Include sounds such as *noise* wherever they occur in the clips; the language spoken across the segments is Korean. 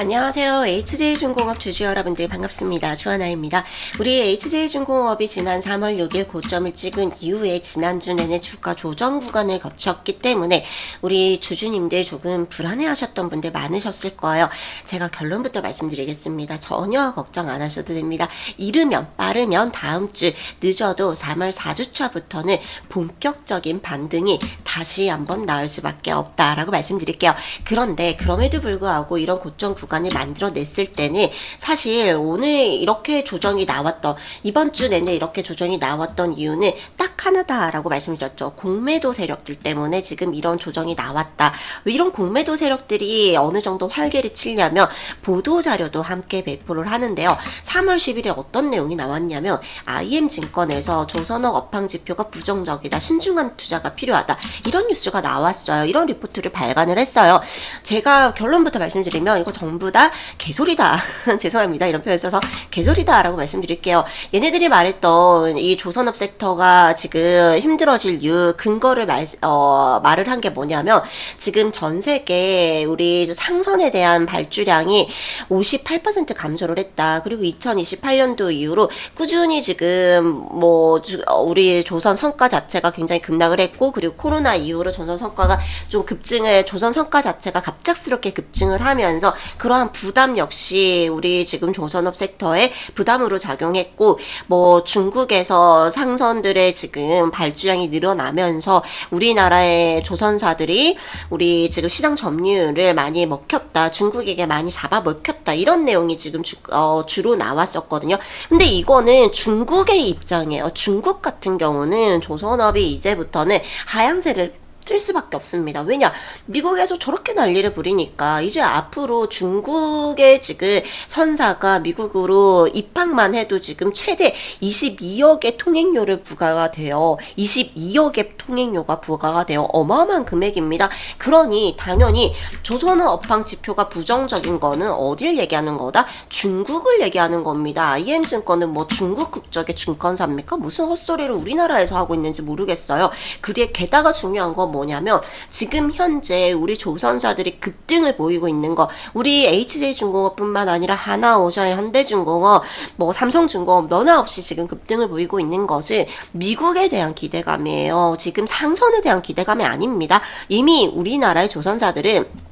안녕하세요. HJ중공업 주주 여러분들 반갑습니다. 주하나입니다. 우리 HJ중공업이 지난 3월 6일 고점을 찍은 이후에 지난주 내내 주가 조정 구간을 거쳤기 때문에 우리 주주님들 조금 불안해하셨던 분들 많으셨을 거예요. 제가 결론부터 말씀드리겠습니다. 전혀 걱정 안 하셔도 됩니다. 이르면 빠르면 다음 주 늦어도 3월 4주차부터는 본격적인 반등이 다시 한번 나올 수밖에 없다라고 말씀드릴게요. 그런데 그럼에도 불구하고 이런 고점 구간 을 만들어냈을 때는 사실 오늘 이렇게 조정이 나왔던 이번 주 내내 이렇게 조정이 나왔던 이유는 딱 하나다라고 말씀드렸죠. 공매도 세력들 때문에 지금 이런 조정이 나왔다. 왜 이런 공매도 세력들이 어느 정도 활개를 치려면 보도 자료도 함께 배포를 하는데요. 3월 10일에 어떤 내용이 나왔냐면 IM 증권에서 조선업 업황 지표가 부정적이다. 신중한 투자가 필요하다. 이런 뉴스가 나왔어요. 이런 리포트를 발간을 했어요. 제가 결론부터 말씀드리면 이거 전부 다 개소리다. *laughs* 죄송합니다. 이런 표현 써서 개소리다라고 말씀드릴게요. 얘네들이 말했던 이 조선업 섹터가 지금 힘들어질 이유 근거를 말, 어, 말을 한 게 뭐냐면 지금 전 세계 우리 상선에 대한 발주량이 58% 감소를 했다. 그리고 2028년도 이후로 꾸준히 지금 뭐 주- 어, 우리 조선 성과 자체가 굉장히 급락을 했고 그리고 코로나 이후로 조선 성과가 좀 급증을 조선 성과 자체가 갑작스럽게 급증을 하면서 그 러한 부담 역시 우리 지금 조선업 섹터에 부담으로 작용했고 뭐 중국에서 상선들의 지금 발주량이 늘어나면서 우리나라의 조선사들이 우리 지금 시장 점유율을 많이 먹혔다 중국에게 많이 잡아 먹혔다 이런 내용이 지금 주, 어, 주로 나왔었거든요. 근데 이거는 중국의 입장이에요. 중국 같은 경우는 조선업이 이제부터는 하향세를 쓸 수밖에 없습니다. 왜냐? 미국에서 저렇게 난리를 부리니까 이제 앞으로 중국의 지금 선사가 미국으로 입항만 해도 지금 최대 22억의 통행료를 부과가 돼요. 22억의 통행료가 부과가 돼요. 어마어마한 금액입니다. 그러니 당연히 조선업 업황 지표가 부정적인 거는 어딜 얘기하는 거다? 중국을 얘기하는 겁니다. IM증권은 뭐 중국 국적의 증권사입니까? 무슨 헛소리를 우리나라에서 하고 있는지 모르겠어요. 그게 게다가 중요한 건뭐 냐면 지금 현재 우리 조선사들이 급등을 보이고 있는 거 우리 HJ중공업뿐만 아니라 하나오션, 현대중공업, 뭐 삼성중공업 너나 없이 지금 급등을 보이고 있는 것은 미국에 대한 기대감이에요. 지금 상선에 대한 기대감이 아닙니다. 이미 우리나라의 조선사들은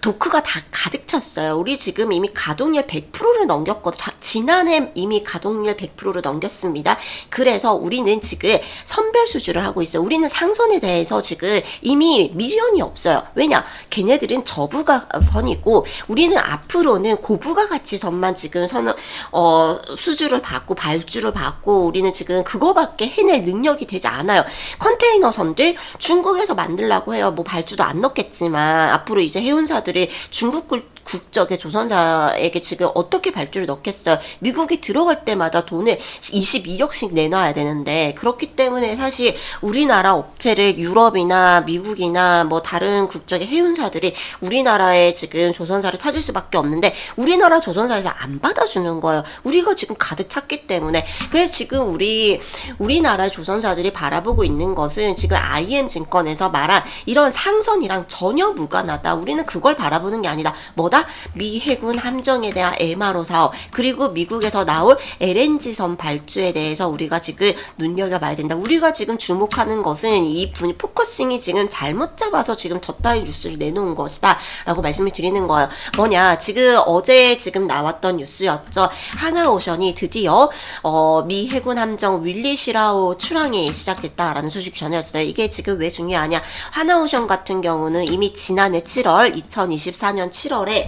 도크가 다 가득 찼어요. 우리 지금 이미 가동률 100%를 넘겼거든. 자, 지난해 이미 가동률 100%를 넘겼습니다. 그래서 우리는 지금 선별 수주를 하고 있어요. 우리는 상선에 대해서 지금 이미 미련이 없어요. 왜냐? 걔네들은 저부가 선이고 우리는 앞으로는 고부가 가치선만 지금 선 어, 수주를 받고 발주를 받고 우리는 지금 그거밖에 해낼 능력이 되지 않아요. 컨테이너 선들 중국에서 만들라고 해요. 뭐 발주도 안 넣겠지만 앞으로 이제 해운사들이 중국 굴- 국적의 조선사에게 지금 어떻게 발주를 넣겠어요? 미국이 들어갈 때마다 돈을 22억씩 내놔야 되는데 그렇기 때문에 사실 우리나라 업체를 유럽이나 미국이나 뭐 다른 국적의 해운사들이 우리나라에 지금 조선사를 찾을 수밖에 없는데 우리나라 조선사에서 안 받아주는 거예요. 우리가 지금 가득 찼기 때문에 그래서 지금 우리 우리나라 조선사들이 바라보고 있는 것은 지금 IM 증권에서 말한 이런 상선이랑 전혀 무관하다. 우리는 그걸 바라보는 게 아니다. 뭐다? 미 해군 함정에 대한 MRO 사업 그리고 미국에서 나올 LNG선 발주에 대해서 우리가 지금 눈여겨봐야 된다. 우리가 지금 주목하는 것은 이 분, 포커싱이 지금 잘못 잡아서 지금 저따위 뉴스를 내놓은 것이다. 라고 말씀을 드리는 거예요. 뭐냐, 지금 어제 지금 나왔던 뉴스였죠. 하나오션이 드디어, 어, 미 해군 함정 윌리 시라오 출항이 시작됐다라는 소식이 전해졌어요. 이게 지금 왜 중요하냐. 하나오션 같은 경우는 이미 지난해 7월, 2024년 7월에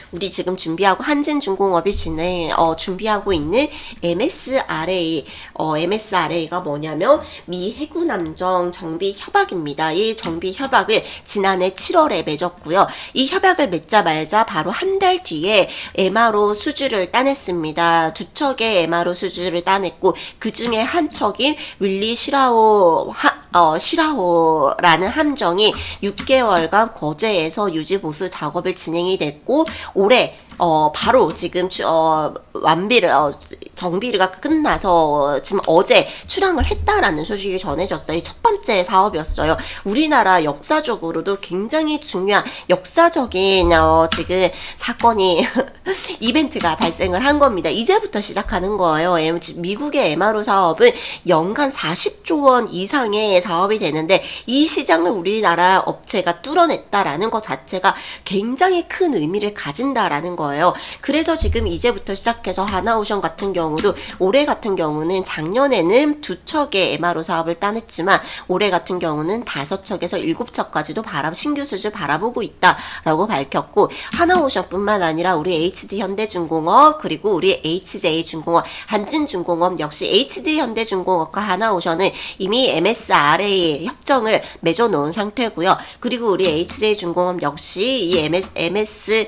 우리 지금 준비하고 한진중공업이 진행 어, 준비하고 있는 MSRA 어, MSRA가 뭐냐면 미 해군함정 정비 협약입니다. 이 정비 협약을 지난해 7월에 맺었고요. 이 협약을 맺자마자 바로 한 달 뒤에 MRO 수주를 따냈습니다. 두 척의 MRO 수주를 따냈고 그 중에 한 척이 윌리 시라오 하, 어, 시라호라는 함정이 6개월간 거제에서 유지 보수 작업을 진행이 됐고 올해 어, 바로 지금, 추- 어, 완비를, 어, 정비가 끝나서 지금 어제 출항을 했다라는 소식이 전해졌어요. 이첫 번째 사업이었어요. 우리나라 역사적으로도 굉장히 중요한 역사적인, 어, 지금 사건이, *laughs* 이벤트가 발생을 한 겁니다. 이제부터 시작하는 거예요. 엠- 미국의 MRO 사업은 연간 40조 원 이상의 사업이 되는데 이 시장을 우리나라 업체가 뚫어냈다라는 것 자체가 굉장히 큰 의미를 가진다라는 거 예요. 그래서 지금 이제부터 시작해서 하나오션 같은 경우도 올해 같은 경우는 작년에는 두 척의 MRO 사업을 따냈지만 올해 같은 경우는 다섯 척에서 일곱 척까지도 바라 신규 수주 바라보고 있다라고 밝혔고 하나오션뿐만 아니라 우리 HD 현대중공업 그리고 우리 HJ중공업 한진중공업 역시 HD 현대중공업과 하나오션은 이미 MSRA 협정을 맺어놓은 상태고요. 그리고 우리 HJ중공업 역시 이 MS, MS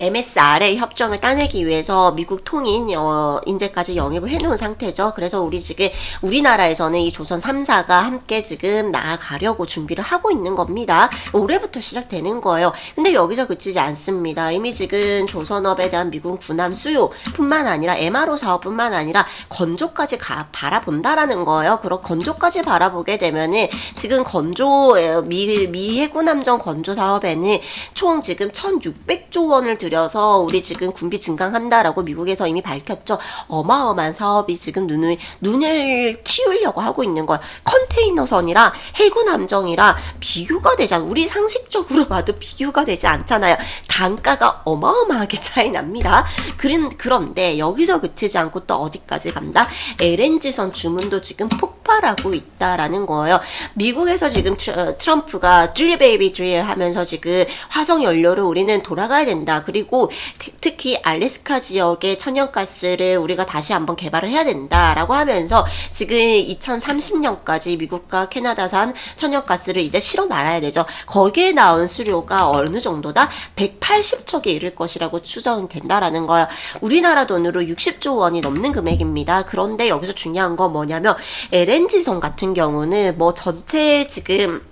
MSRA 협정을 따내기 위해서 미국 통인 어, 인재까지 영입을 해놓은 상태죠. 그래서 우리 지금 우리나라에서는 이 조선 3사가 함께 지금 나아가려고 준비를 하고 있는 겁니다. 올해부터 시작되는 거예요. 근데 여기서 그치지 않습니다. 이미 지금 조선업에 대한 미국 군함 수요뿐만 아니라 MRO 사업뿐만 아니라 건조까지 가, 바라본다라는 거예요. 그럼 건조까지 바라보게 되면은 지금 건조 에, 미, 미 해군 함정 건조 사업에는 총 지금 1,600조 원을 들여서 우리 지금 군비 증강한다라고 미국에서 이미 밝혔죠. 어마어마한 사업이 지금 눈을 눈을 틔우려고 하고 있는 거야. 컨테이너선이랑 해군 함정이랑 비교가 되지 않. 우리 상식적으로 봐도 비교가 되지 않잖아요. 단가가 어마어마하게 차이 납니다. 그런 그런데 여기서 그치지 않고 또 어디까지 간다? LNG선 주문도 지금 폭 발하고 있다라는 거예요. 미국에서 지금 트러- 트럼프가 드릴 베이비 드릴 하면서 지금 화석 연료를 우리는 돌아가야 된다. 그리고 그- 특히 알래스카 지역의 천연가스를 우리가 다시 한번 개발을 해야 된다라고 하면서 지금 2030년까지 미국과 캐나다산 천연가스를 이제 실어 나가야 되죠. 거기에 나온 수료가 어느 정도다? 180척에 이를 것이라고 추정된다라는 거야. 우리나라 돈으로 60조 원이 넘는 금액입니다. 그런데 여기서 중요한 건 뭐냐면 LNG선 같은 경우는 뭐 전체 지금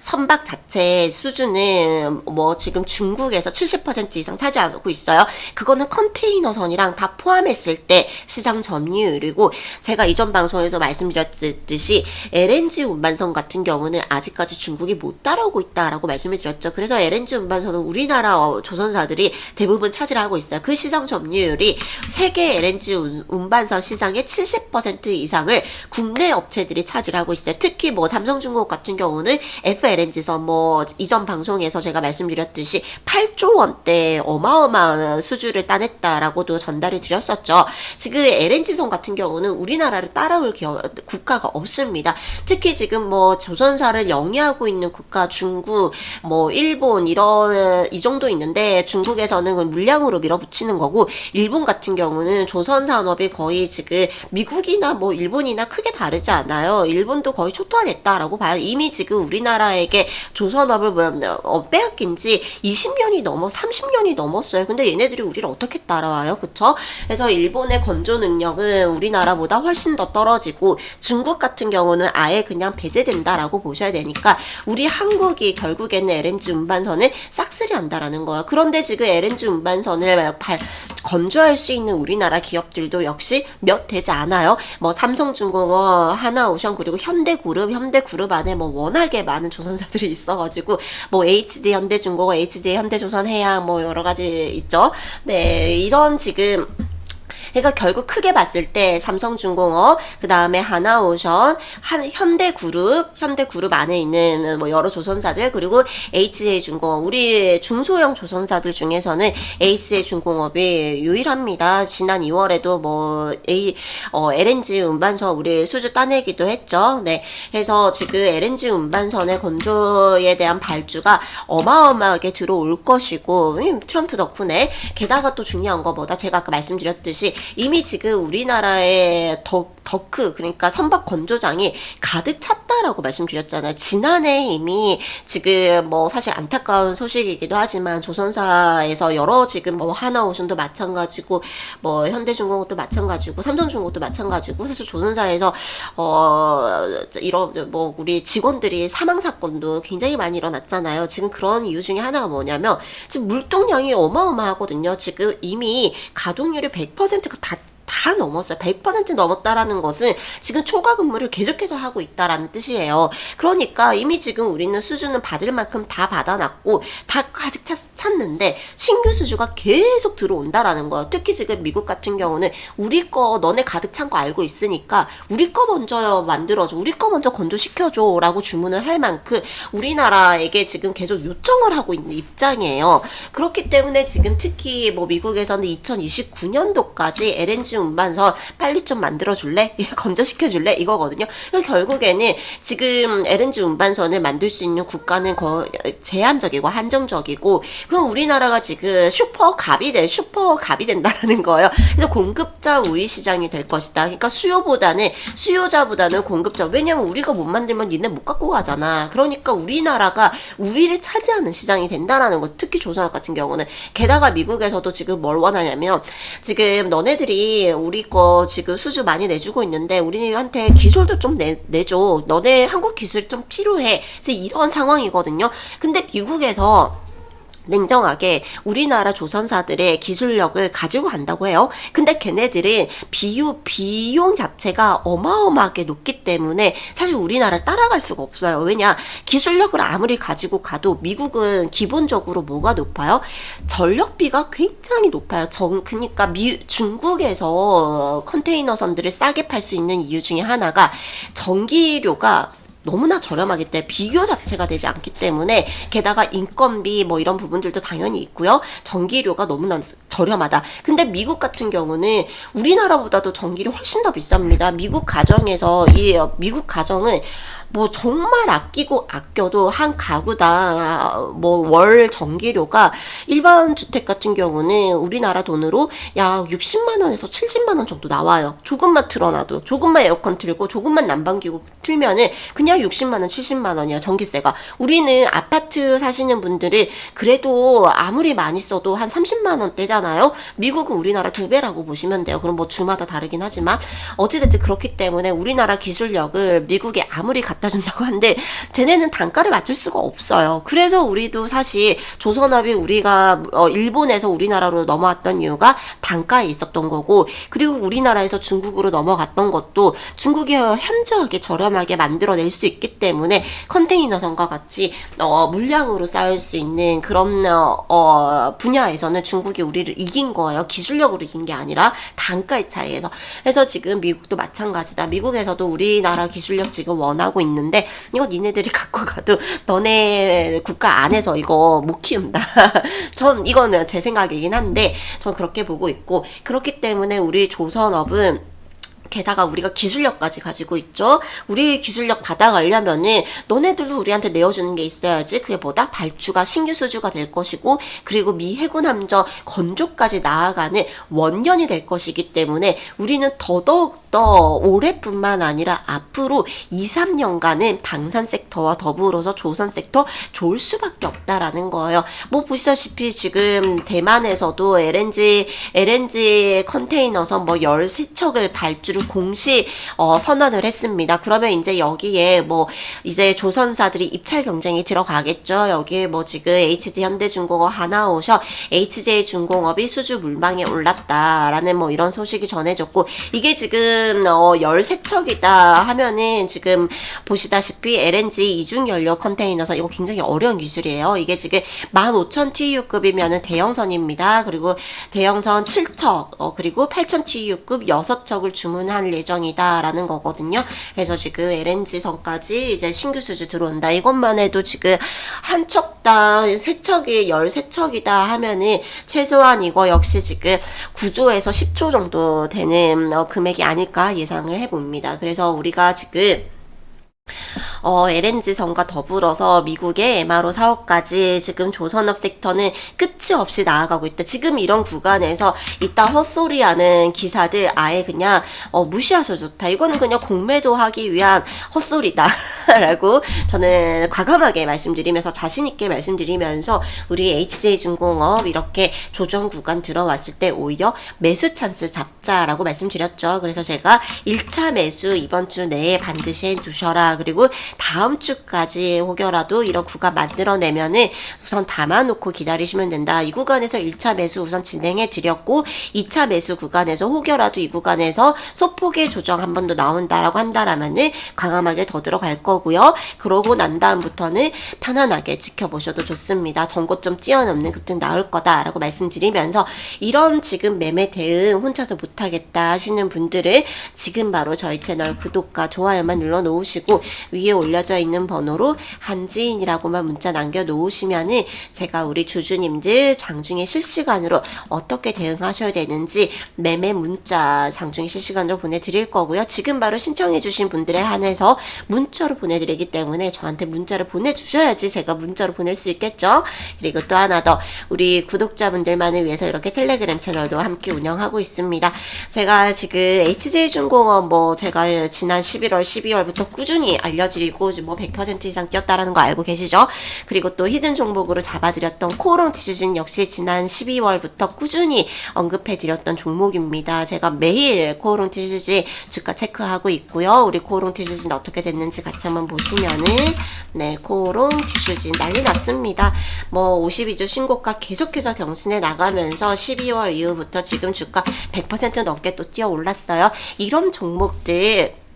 선박 자체 수준은 뭐 지금 중국에서 70% 이상 차지하고 있어요. 그거는 컨테이너선이랑 다 포함했을 때 시장 점유율이고 제가 이전 방송에서 말씀드렸듯이 LNG 운반선 같은 경우는 아직까지 중국이 못 따라오고 있다라고 말씀을 드렸죠. 그래서 LNG 운반선은 우리나라 어, 조선사들이 대부분 차지를 하고 있어요. 그 시장 점유율이 세계 LNG 운- 운반선 시장의 70% 이상을 국내 업체들이 차지를 하고 있어요. 특히 뭐 삼성중공업 같은 경우는 FLNG선 뭐 이전 방송에서 제가 말씀드렸듯이 8조 원대 어마어마한 수주를 따냈다라고도 전달을 드렸었죠. 지금 LNG선 같은 경우는 우리나라를 따라올 기업, 국가가 없습니다. 특히 지금 뭐 조선사를 영위하고 있는 국가 중국, 뭐 일본 이런 이 정도 있는데 중국에서는 그 물량으로 밀어붙이는 거고 일본 같은 경우는 조선 산업이 거의 지금 미국이나 뭐 일본이나 크게 다르지 않아요. 일본도 거의 초토화됐다라고 봐요. 이미 지금 우리 나라에게 조선업을 뭐, 어, 빼앗긴 지 20년이 넘어 30년이 넘었어요. 근데 얘네들이 우리를 어떻게 따라와요? 그쵸? 그래서 일본의 건조 능력은 우리나라보다 훨씬 더 떨어지고 중국 같은 경우는 아예 그냥 배제된다라고 보셔야 되니까 우리 한국이 결국에는 LNG 운반선을 싹쓸이 한다라는 거예요. 그런데 지금 LNG 운반선을 발, 건조할 수 있는 우리나라 기업들도 역시 몇 되지 않아요. 뭐 삼성중공업, 하나오션 그리고 현대그룹, 현대그룹 안에 뭐 워낙에 많은 조선사들이 *laughs* 있어가지고 뭐 HD 현대중공업, HD 현대조선해양 뭐 여러 가지 있죠. 네 이런 지금 그러니까 결국 크게 봤을 때 삼성중공업, 그 다음에 하나오션, 한, 현대그룹, 현대그룹 안에 있는 뭐 여러 조선사들, 그리고 HJ중공업, 우리 중소형 조선사들 중에서는 HJ중공업이 유일합니다. 지난 2월에도 뭐 A, 어, LNG 운반선 우리 수주 따내기도 했죠. 네. 그래서 지금 LNG 운반선의 건조에 대한 발주가 어마어마하게 들어올 것이고, 음, 트럼프 덕분에 게다가 또 중요한 거 뭐다? 제가 아까 말씀드렸듯이 이미 지금 우리나라에 더 더크 그러니까 선박 건조장이 가득 찼다라고 말씀드렸잖아요. 지난해 이미 지금 뭐 사실 안타까운 소식이기도 하지만 조선사에서 여러 지금 뭐 하나오션도 마찬가지고 뭐 현대중공업도 마찬가지고 삼성중공업도 마찬가지고 사실 조선사에서 어 이런 뭐 우리 직원들이 사망 사건도 굉장히 많이 일어났잖아요. 지금 그런 이유 중에 하나가 뭐냐면 지금 물동량이 어마어마하거든요. 지금 이미 가동률이 100%가 다 다 넘었어요. 100% 넘었다라는 것은 지금 초과 근무를 계속해서 하고 있다라는 뜻이에요. 그러니까 이미 지금 우리는 수주는 받을 만큼 다 받아놨고 다 가득 찼, 찼는데 신규 수주가 계속 들어온다라는 거예요. 특히 지금 미국 같은 경우는 우리 거 너네 가득 찬 거 알고 있으니까 우리 거 먼저 만들어줘. 우리 거 먼저 건조시켜줘. 라고 주문을 할 만큼 우리나라에게 지금 계속 요청을 하고 있는 입장이에요. 그렇기 때문에 지금 특히 뭐 미국에서는 2029년도까지 LNG 운반선 빨리 좀 만들어줄래? *laughs* 건조시켜줄래? 이거거든요. 결국에는 지금 LNG 운반선을 만들 수 있는 국가는 거 제한적이고 한정적이고 그럼 우리나라가 지금 슈퍼 갑이 될 슈퍼 갑이 된다라는 거예요. 그래서 공급자 우위 시장이 될 것이다. 그러니까 수요보다는 수요자보다는 공급자. 왜냐면 우리가 못 만들면 니네 못 갖고 가잖아. 그러니까 우리나라가 우위를 차지하는 시장이 된다라는 거. 특히 조선업 같은 경우는 게다가 미국에서도 지금 뭘 원하냐면 지금 너네들이 우리 거 지금 수주 많이 내주고 있는데 우리한테 기술도 좀 내, 내줘. 너네 한국 기술 좀 필요해. 지금 이런 상황이거든요. 근데 미국에서 냉정하게 우리나라 조선사들의 기술력을 가지고 간다고 해요. 근데 걔네들은 비용, 비용 자체가 어마어마하게 높기 때문에 사실 우리나라를 따라갈 수가 없어요. 왜냐? 기술력을 아무리 가지고 가도 미국은 기본적으로 뭐가 높아요? 전력비가 굉장히 높아요. 정, 그니까 미, 중국에서 컨테이너선들을 싸게 팔 수 있는 이유 중에 하나가 전기료가 너무나 저렴하기 때문에 비교 자체가 되지 않기 때문에 게다가 인건비 뭐 이런 부분들도 당연히 있고요. 전기료가 너무나 저렴하다. 근데 미국 같은 경우는 우리나라보다도 전기료 훨씬 더 비쌉니다. 미국 가정에서 이 어, 미국 가정은 뭐 정말 아끼고 아껴도 한 가구당 뭐 월 전기료가 일반 주택 같은 경우는 우리나라 돈으로 약 60만 원에서 70만 원 정도 나와요. 조금만 틀어놔도 조금만 에어컨 틀고 조금만 난방기구 틀면은 그냥 60만 원, 70만 원이야 전기세가. 우리는 아파트 사시는 분들은 그래도 아무리 많이 써도 한 30만 원대잖아 요. 미국은 우리나라 두 배라고 보시면 돼요. 그럼 뭐 주마다 다르긴 하지만 어찌됐든 그렇기 때문에 우리나라 기술력을 미국에 아무리 갖다 준다고 한데 쟤네는 단가를 맞출 수가 없어요. 그래서 우리도 사실 조선업이 우리가 어, 일본에서 우리나라로 넘어왔던 이유가 단가에 있었던 거고 그리고 우리나라에서 중국으로 넘어갔던 것도 중국이 현저하게 저렴하게 만들어낼 수 있기 때문에 컨테이너선과 같이 어, 물량으로 쌓을 수 있는 그런 어, 어, 분야에서는 중국이 우리를 이긴 거예요. 기술력으로 이긴 게 아니라 단가의 차이에서. 그래서 지금 미국도 마찬가지다. 미국에서도 우리나라 기술력 지금 원하고 있는데 이거 니네들이 갖고 가도 너네 국가 안에서 이거 못 키운다. *laughs* 전 이거는 제 생각이긴 한데 전 그렇게 보고 있고 그렇기 때문에 우리 조선업은 게다가 우리가 기술력까지 가지고 있죠. 우리 기술력 받아가려면은 너네들도 우리한테 내어주는 게 있어야지. 그게 뭐다? 발주가 신규 수주가 될 것이고 그리고 미 해군 함정 건조까지 나아가는 원년이 될 것이기 때문에 우리는 더더욱 더 올해뿐만 아니라 앞으로 2, 3년간은 방산 섹터와 더불어서 조선 섹터 좋을 수밖에 없다라는 거예요. 뭐 보시다시피 지금 대만에서도 LNG LNG 컨테이너선 뭐 13척을 발주를 공시 어, 선언을 했습니다. 그러면 이제 여기에 뭐 이제 조선사들이 입찰 경쟁이 들어가겠죠. 여기에 뭐 지금 HD 현대중공업 하나오셔 HJ 중공업이 수주 물망에 올랐다라는 뭐 이런 소식이 전해졌고 이게 지금 어 13척이다 하면은 지금 보시다시피 LNG 이중 연료 컨테이너선 이거 굉장히 어려운 기술이에요. 이게 지금 15,000 TU급이면은 대형선입니다. 그리고 대형선 7척 어 그리고 8,000 TU급 6척을 주문 할 예정이다라는 거거든요. 그래서 지금 LNG 선까지 이제 신규 수주 들어온다. 이것만 해도 지금 한 척당 세 척이 13척이다 하면은 최소한 이거 역시 지금 9조에서 10조 정도 되는 어, 금액이 아닐까 예상을 해봅니다. 그래서 우리가 지금 어, LNG선과 더불어서 미국의 MRO 사업까지 지금 조선업 섹터는 끝이 없이 나아가고 있다. 지금 이런 구간에서 이따 헛소리하는 기사들 아예 그냥 어, 무시하셔도 좋다. 이거는 그냥 공매도 하기 위한 헛소리다라고 *laughs* 저는 과감하게 말씀드리면서 자신 있게 말씀드리면서 우리 HJ중공업 이렇게 조정 구간 들어왔을 때 오히려 매수 찬스 잡자라고 말씀드렸죠. 그래서 제가 1차 매수 이번 주 내에 반드시 해 두셔라. 그리고 다음 주까지 혹여라도 이런 구간 만들어내면은 우선 담아놓고 기다리시면 된다. 이 구간에서 1차 매수 우선 진행해 드렸고 2차 매수 구간에서 혹여라도 이 구간에서 소폭의 조정 한 번 더 나온다라고 한다라면은 과감하게 더 들어갈 거고요. 그러고 난 다음부터는 편안하게 지켜보셔도 좋습니다. 전고점 뛰어넘는 급등 나올 거다라고 말씀드리면서 이런 지금 매매 대응 혼자서 못하겠다 하시는 분들은 지금 바로 저희 채널 구독과 좋아요만 눌러 놓으시고 위에 올려져 있는 번호로 한지인이라고만 문자 남겨 놓으시면은 제가 우리 주주님들 장중에 실시간으로 어떻게 대응하셔야 되는지 매매 문자 장중에 실시간으로 보내드릴 거고요. 지금 바로 신청해 주신 분들에 한해서 문자로 보내드리기 때문에 저한테 문자를 보내주셔야지 제가 문자로 보낼 수 있겠죠. 그리고 또 하나 더 우리 구독자분들만을 위해서 이렇게 텔레그램 채널도 함께 운영하고 있습니다. 제가 지금 HJ중공업 뭐 제가 지난 11월, 12월부터 꾸준히 알려드리 고 뭐 100% 이상 뛰었다라는 거 알고 계시죠? 그리고 또 히든 종목으로 잡아드렸던 코오롱 티슈진 역시 지난 12월부터 꾸준히 언급해드렸던 종목입니다. 제가 매일 코오롱 티슈진 주가 체크하고 있고요. 우리 코오롱 티슈진 어떻게 됐는지 같이 한번 보시면은 네 코오롱 티슈진 난리 났습니다. 뭐 52주 신고가 계속해서 경신해 나가면서 12월 이후부터 지금 주가 100% 넘게 또 뛰어 올랐어요. 이런 종목들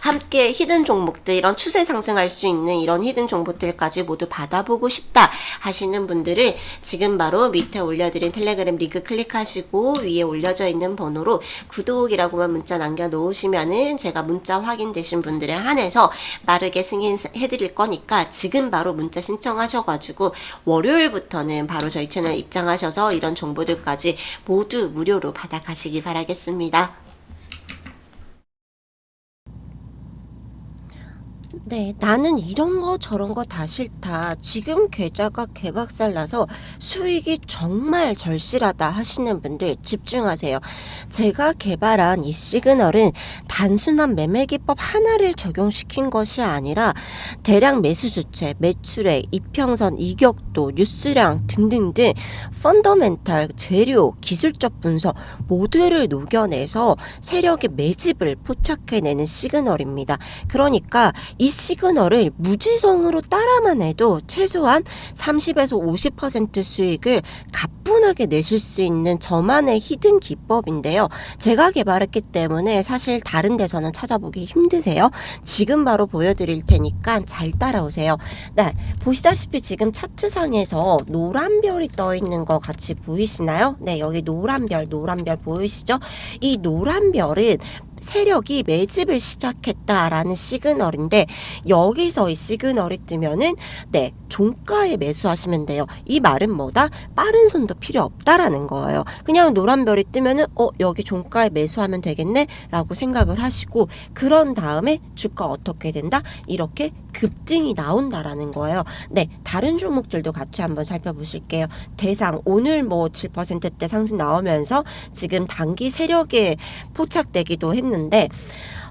함께 히든 종목들 이런 추세 상승할 수 있는 이런 히든 종목들까지 모두 받아보고 싶다 하시는 분들은 지금 바로 밑에 올려드린 텔레그램 링크 클릭하시고 위에 올려져 있는 번호로 구독이라고만 문자 남겨 놓으시면은 제가 문자 확인되신 분들에 한해서 빠르게 승인해 드릴 거니까 지금 바로 문자 신청하셔 가지고 월요일부터는 바로 저희 채널 입장하셔서 이런 정보들까지 모두 무료로 받아 가시기 바라겠습니다. 네, 나는 이런 거 저런 거 다 싫다. 지금 계좌가 개박살 나서 수익이 정말 절실하다 하시는 분들 집중하세요. 제가 개발한 이 시그널은 단순한 매매 기법 하나를 적용시킨 것이 아니라 대량 매수 주체, 매출액, 이평선, 이격도, 뉴스량 등등등 펀더멘탈, 재료, 기술적 분석 모두를 녹여내서 세력의 매집을 포착해내는 시그널입니다. 그러니까 이 시그널을 무지성으로 따라만 해도 최소한 30에서 50% 수익을 가뿐하게 내실 수 있는 저만의 히든 기법인데요. 제가 개발했기 때문에 사실 다른 데서는 찾아보기 힘드세요. 지금 바로 보여드릴 테니까 잘 따라오세요. 네, 보시다시피 지금 차트상에서 노란 별이 떠 있는 거 같이 보이시나요? 네, 여기 노란 별, 노란 별 보이시죠? 이 노란 별은 세력이 매집을 시작했다라는 시그널인데 여기서 이 시그널이 뜨면은 네 종가에 매수하시면 돼요. 이 말은 뭐다? 빠른 손도 필요 없다라는 거예요. 그냥 노란 별이 뜨면은 어 여기 종가에 매수하면 되겠네라고 생각을 하시고 그런 다음에 주가 어떻게 된다? 이렇게 급등이 나온다라는 거예요. 네 다른 종목들도 같이 한번 살펴보실게요. 대상 오늘 뭐 7%대 상승 나오면서 지금 단기 세력에 포착되기도 했는데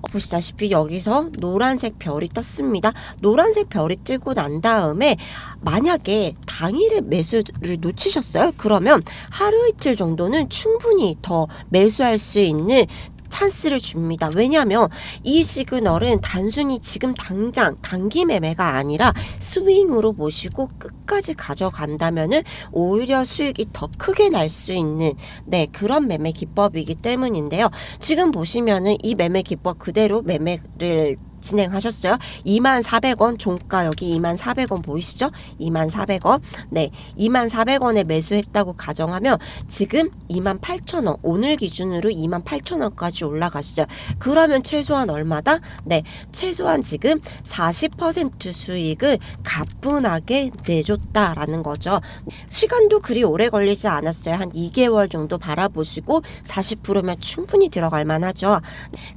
어, 보시다시피 여기서 노란색 별이 떴습니다. 노란색 별이 뜨고 난 다음에 만약에 당일에 매수를 놓치셨어요? 그러면 하루 이틀 정도는 충분히 더 매수할 수 있는 찬스를 줍니다. 왜냐하면 이 시그널은 단순히 지금 당장 단기 매매가 아니라 스윙으로 보시고 끝까지 가져간다면은 오히려 수익이 더 크게 날 수 있는 네 그런 매매 기법이기 때문인데요. 지금 보시면은 이 매매 기법 그대로 매매를 진행하셨어요. 24,400원 종가 여기 24,400원 보이시죠? 24,400원. 네. 24,400원에 매수했다고 가정하면 지금 28,000원 오늘 기준으로 28,000원까지 올라가시죠. 그러면 최소한 얼마다? 네. 최소한 지금 40% 수익을 가뿐하게 내줬다라는 거죠. 시간도 그리 오래 걸리지 않았어요. 한 2개월 정도 바라보시고 40%면 충분히 들어갈 만하죠.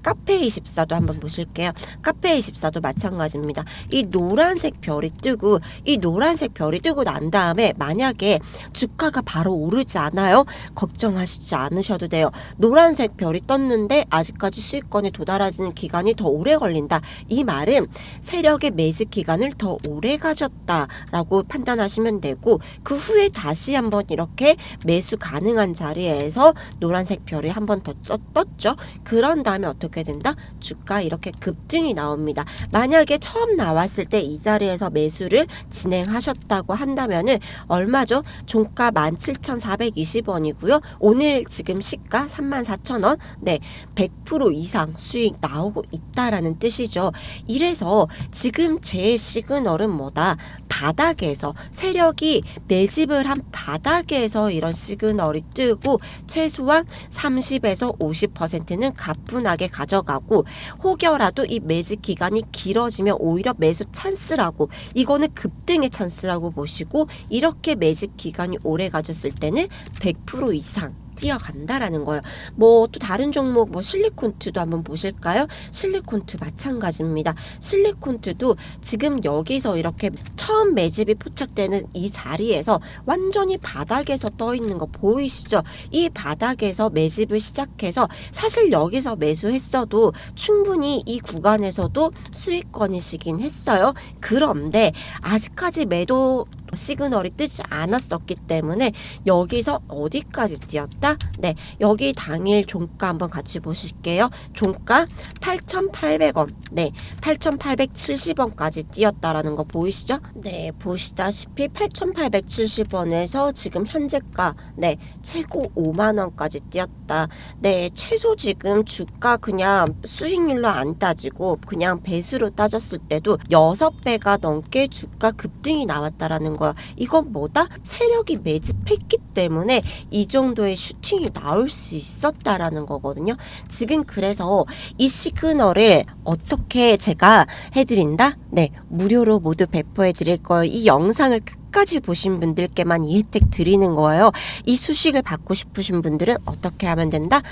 카페24도 한번 보실게요. 카페 24도 마찬가지입니다. 이 노란색 별이 뜨고 이 노란색 별이 뜨고 난 다음에 만약에 주가가 바로 오르지 않아요? 걱정하시지 않으셔도 돼요. 노란색 별이 떴는데 아직까지 수익권에 도달하지는 기간이 더 오래 걸린다. 이 말은 세력의 매집 기간을 더 오래 가졌다라고 판단하시면 되고 그 후에 다시 한번 이렇게 매수 가능한 자리에서 노란색 별이 한번 더 떴죠. 그런 다음에 어떻게 된다? 주가 이렇게 급등이 나 옵니다. 만약에 처음 나왔을 때 이 자리에서 매수를 진행하셨다고 한다면은 얼마죠? 종가 17,420원이고요. 오늘 지금 시가 34,000원. 네, 100% 이상 수익 나오고 있다라는 뜻이죠. 이래서 지금 제 시그널은 뭐다? 바닥에서 세력이 매집을 한 바닥에서 이런 시그널이 뜨고 최소한 30에서 50%는 가뿐하게 가져가고 혹여라도 이 매집 기간이 길어지면 오히려 매수 찬스라고 이거는 급등의 찬스라고 보시고 이렇게 매집 기간이 오래 가졌을 때는 100% 이상 뛰어간다라는 거예요. 뭐 또 다른 종목 뭐 실리콘트도 한번 보실까요? 실리콘트 마찬가지입니다. 실리콘트도 지금 여기서 이렇게 처음 매집이 포착되는 이 자리에서 완전히 바닥에서 떠 있는 거 보이시죠? 이 바닥에서 매집을 시작해서 사실 여기서 매수했어도 충분히 이 구간에서도 수익권이시긴 했어요. 그런데 아직까지 매도 시그널이 뜨지 않았었기 때문에 여기서 어디까지 뛰었다? 네, 여기 당일 종가 한번 같이 보실게요. 종가 8,800원. 네, 8,870원까지 뛰었다라는 거 보이시죠? 네, 보시다시피 8,870원에서 지금 현재가 네, 최고 5만 원까지 뛰었다. 네, 최소 지금 주가 그냥 수익률로 안 따지고 그냥 배수로 따졌을 때도 6배가 넘게 주가 급등이 나왔다라는 거 야. 이건 뭐다? 세력이 매집했기 때문에 이 정도의 슈팅이 나올 수 있었다라는 거거든요. 지금 그래서 이 시그널을 어떻게 제가 해드린다? 네, 무료로 모두 배포해 드릴 거예요. 이 영상을 끝까지 보신 분들께만 이 혜택 드리는 거예요. 이 수식을 받고 싶으신 분들은 어떻게 하면 된다?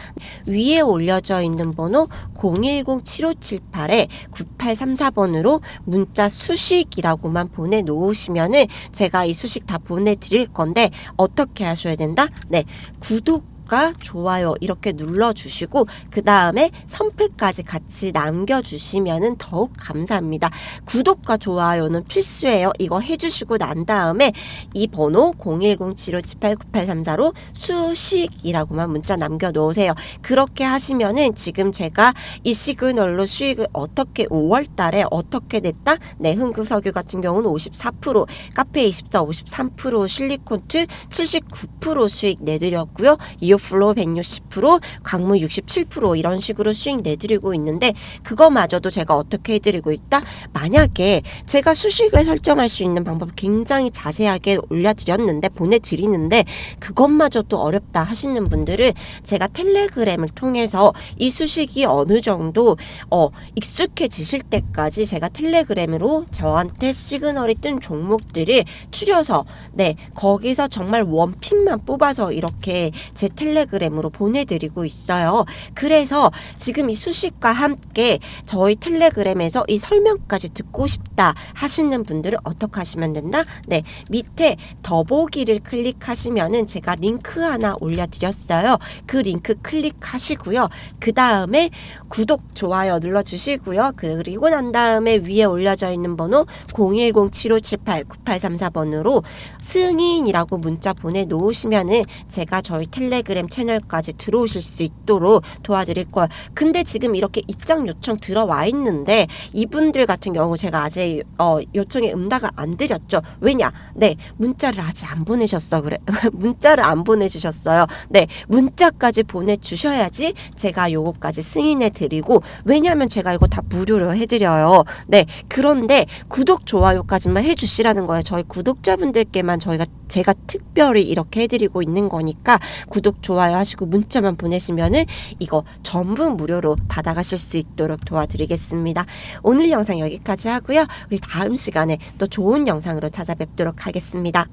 위에 올려져 있는 번호 010-7578-9834번으로 문자 수식이라고만 보내놓으시면은 제가 이 수식 다 보내드릴 건데 어떻게 하셔야 된다? 네, 구독 과 좋아요 이렇게 눌러주시고 그 다음에 선플까지 같이 남겨주시면은 더욱 감사합니다. 구독과 좋아요는 필수예요. 이거 해주시고 난 다음에 이 번호 010-7578-9834로 수식이라고만 문자 남겨놓으세요. 그렇게 하시면은 지금 제가 이 시그널로 수익을 어떻게 5월 달에 어떻게 냈다? 네, 흥구석유 같은 경우는 54%, 카페 24 53%, 실리콘트 79% 수익 내드렸고요. 이오 플로 160%, 광무 67% 이런 식으로 수익 내드리고 있는데 그거마저도 제가 어떻게 해드리고 있다? 만약에 제가 수식을 설정할 수 있는 방법 굉장히 자세하게 올려드렸는데 보내드리는데 그것마저도 어렵다 하시는 분들은 제가 텔레그램을 통해서 이 수식이 어느 정도 어, 익숙해지실 때까지 제가 텔레그램으로 저한테 시그널이 뜬 종목들을 추려서 네 거기서 정말 원픽만 뽑아서 이렇게 제 텔레 그램으로 보내드리고 있어요. 그래서 지금 이 수식과 함께 저희 텔레그램에서 이 설명까지 듣고 싶다 하시는 분들은 어떻게 하시면 된다? 네 밑에 더보기를 클릭하시면은 제가 링크 하나 올려드렸어요. 그 링크 클릭하시고요. 그 다음에 구독, 좋아요 눌러주시고요. 그리고 난 다음에 위에 올려져 있는 번호 010-7578-9834번으로 승인이라고 문자 보내놓으시면은 제가 저희 텔레그램 채널까지 들어오실 수 있도록 도와드릴 거예요. 근데 지금 이렇게 입장 요청 들어와 있는데 이분들 같은 경우 제가 아직 어, 요청에 응답을 안 드렸죠. 왜냐? 네, 문자를 아직 안 보내셨어 그래. *laughs* 문자를 안 보내주셨어요. 네, 문자까지 보내주셔야지 제가 요거까지 승인해 드리고 왜냐하면 제가 이거 다 무료로 해드려요. 네, 그런데 구독 좋아요까지만 해주시라는 거예요. 저희 구독자분들께만 저희가 제가 특별히 이렇게 해드리고 있는 거니까 구독 좋아요 하시고 문자만 보내시면은 이거 전부 무료로 받아가실 수 있도록 도와드리겠습니다. 오늘 영상 여기까지 하고요. 우리 다음 시간에 또 좋은 영상으로 찾아뵙도록 하겠습니다.